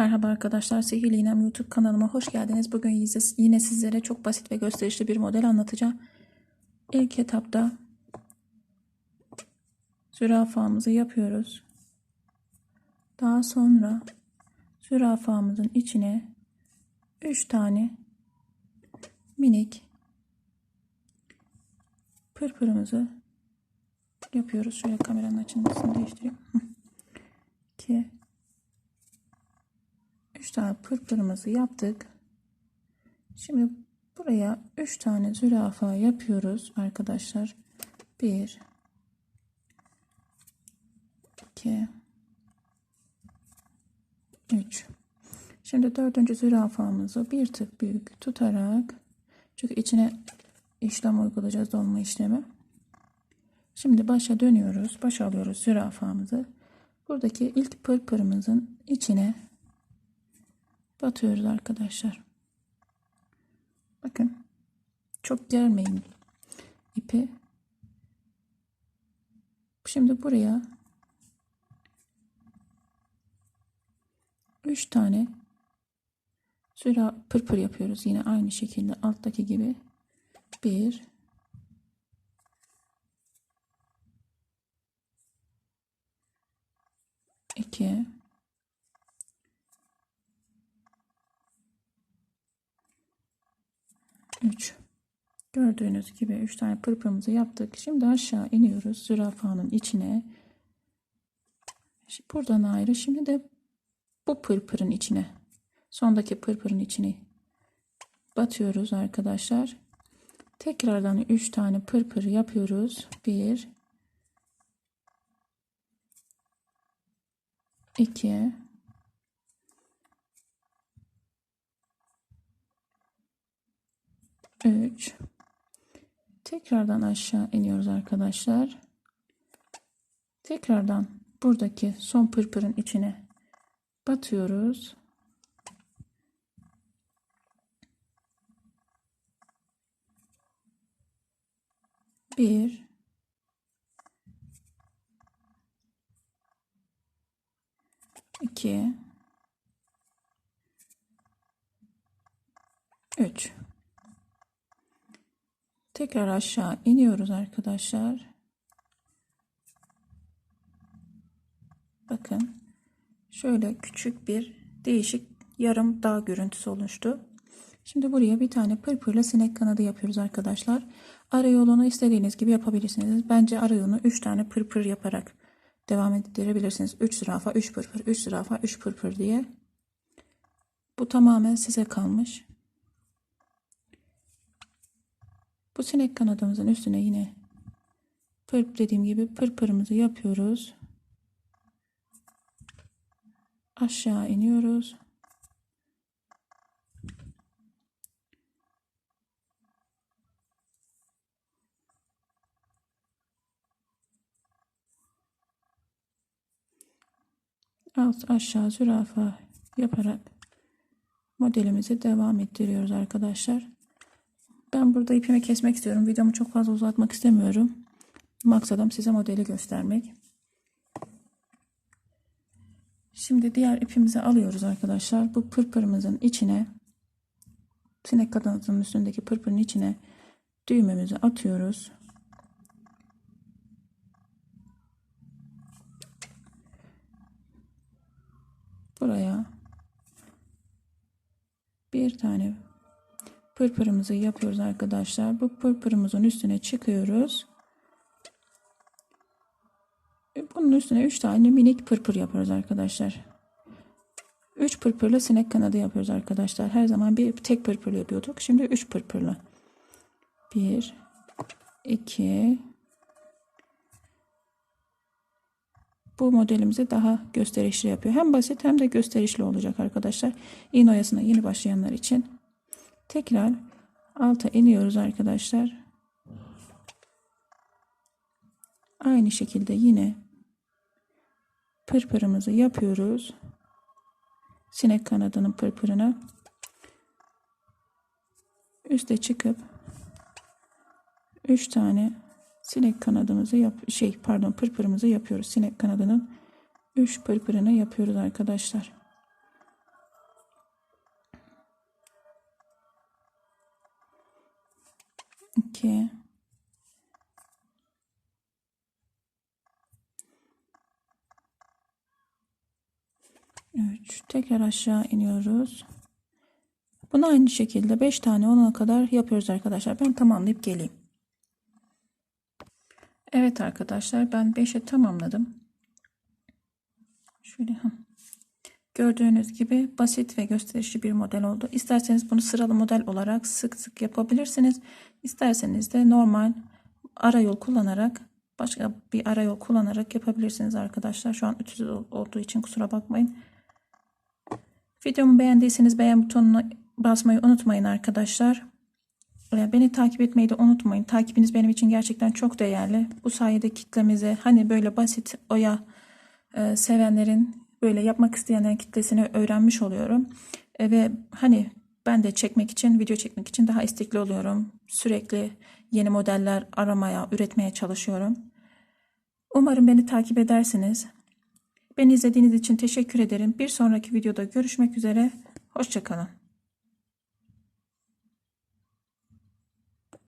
Merhaba arkadaşlar, Sihirli İğnem YouTube kanalıma hoş geldiniz. Bugün yine sizlere çok basit ve gösterişli bir model anlatacağım. İlk etapta zürafamızı yapıyoruz. Daha sonra zürafamızın içine 3 tane minik pırpırımızı yapıyoruz. Şöyle kameranın açısını değiştireyim. 2 3 tane pırpırımızı yaptık. Şimdi buraya 3 tane zürafa yapıyoruz arkadaşlar. 1 2 3 Şimdi dördüncü zürafamızı bir tık büyük tutarak çünkü içine işlem uygulayacağız dolma işlemi. Şimdi başa dönüyoruz. Başa alıyoruz zürafamızı. Buradaki ilk pırpırımızın içine batıyoruz arkadaşlar. Bakın. Çok germeyin ipi. Şimdi buraya 3 tane züra pırpır yapıyoruz. Yine aynı şekilde alttaki gibi. 1 2 3 Gördüğünüz gibi 3 tane pırpırımızı yaptık. Şimdi aşağı iniyoruz zürafanın içine. Buradan ayrı. Şimdi de bu pırpırın içine. Sondaki pırpırın içine batıyoruz arkadaşlar. Tekrardan 3 tane pırpır yapıyoruz. 1 2 3 tekrardan aşağı iniyoruz arkadaşlar. Tekrardan buradaki son pırpırın içine batıyoruz. Bir. İki. Üç Tekrar aşağı iniyoruz arkadaşlar. Bakın. Şöyle küçük bir değişik yarım dağ görüntüsü oluştu. Şimdi buraya bir tane pırpırla sinek kanadı yapıyoruz arkadaşlar. Ara yolunu istediğiniz gibi yapabilirsiniz. Bence ara yolunu 3 tane pırpır yaparak devam ettirebilirsiniz. 3 zürafa, 3 pırpır, 3 zürafa, 3 pırpır diye. Bu tamamen size kalmış. Bu sinek kanadımızın üstüne yine pırp dediğim gibi pırpırımızı yapıyoruz. Aşağı iniyoruz. Alt aşağı zürafa yaparak modelimizi devam ettiriyoruz arkadaşlar. Ben burada ipimi kesmek istiyorum. Videomu çok fazla uzatmak istemiyorum. Maksadım size modeli göstermek. Şimdi diğer ipimizi alıyoruz arkadaşlar. Bu pırpırımızın içine sinek kadınızın üstündeki pırpırın içine düğmemizi atıyoruz. Buraya bir tane pırpırımızı yapıyoruz arkadaşlar. Bu pırpırımızın üstüne çıkıyoruz. Bunun üstüne 3 tane minik pırpır yapıyoruz arkadaşlar. 3 pırpırla sinek kanadı yapıyoruz arkadaşlar. Her zaman bir tek pırpır yapıyorduk. Şimdi 3 pırpırla. 1 2 Bu modelimizi daha gösterişli yapıyor. Hem basit hem de gösterişli olacak arkadaşlar. İğne oyasına yeni başlayanlar için. Tekrar alta iniyoruz arkadaşlar. Aynı şekilde yine pırpırımızı yapıyoruz. Sinek kanadının pırpırına. Üste çıkıp 3 tane sinek kanadımızı yap şey pardon pırpırımızı yapıyoruz. Sinek kanadının 3 pırpırını yapıyoruz arkadaşlar. 2 3 tekrar aşağı iniyoruz. Bunu aynı şekilde 5 tane olana kadar yapıyoruz arkadaşlar. Ben tamamlayıp geleyim. Evet arkadaşlar ben 5'e tamamladım. Şöyle hı. Gördüğünüz gibi basit ve gösterişli bir model oldu. İsterseniz bunu sıralı model olarak sık sık yapabilirsiniz. İsterseniz de normal arayol kullanarak başka bir arayol kullanarak yapabilirsiniz arkadaşlar. Şu an ütüsüz olduğu için kusura bakmayın. Videomu beğendiyseniz beğen butonuna basmayı unutmayın arkadaşlar. Ee, Beni takip etmeyi de unutmayın. Takibiniz benim için gerçekten çok değerli. Bu sayede kitlemize hani böyle basit oya e, sevenlerin böyle yapmak isteyenlerin kitlesini öğrenmiş oluyorum. E, ve hani ben de çekmek için, video çekmek için daha istekli oluyorum. Sürekli yeni modeller aramaya, üretmeye çalışıyorum. Umarım beni takip edersiniz. Beni izlediğiniz için teşekkür ederim. Bir sonraki videoda görüşmek üzere. Hoşçakalın.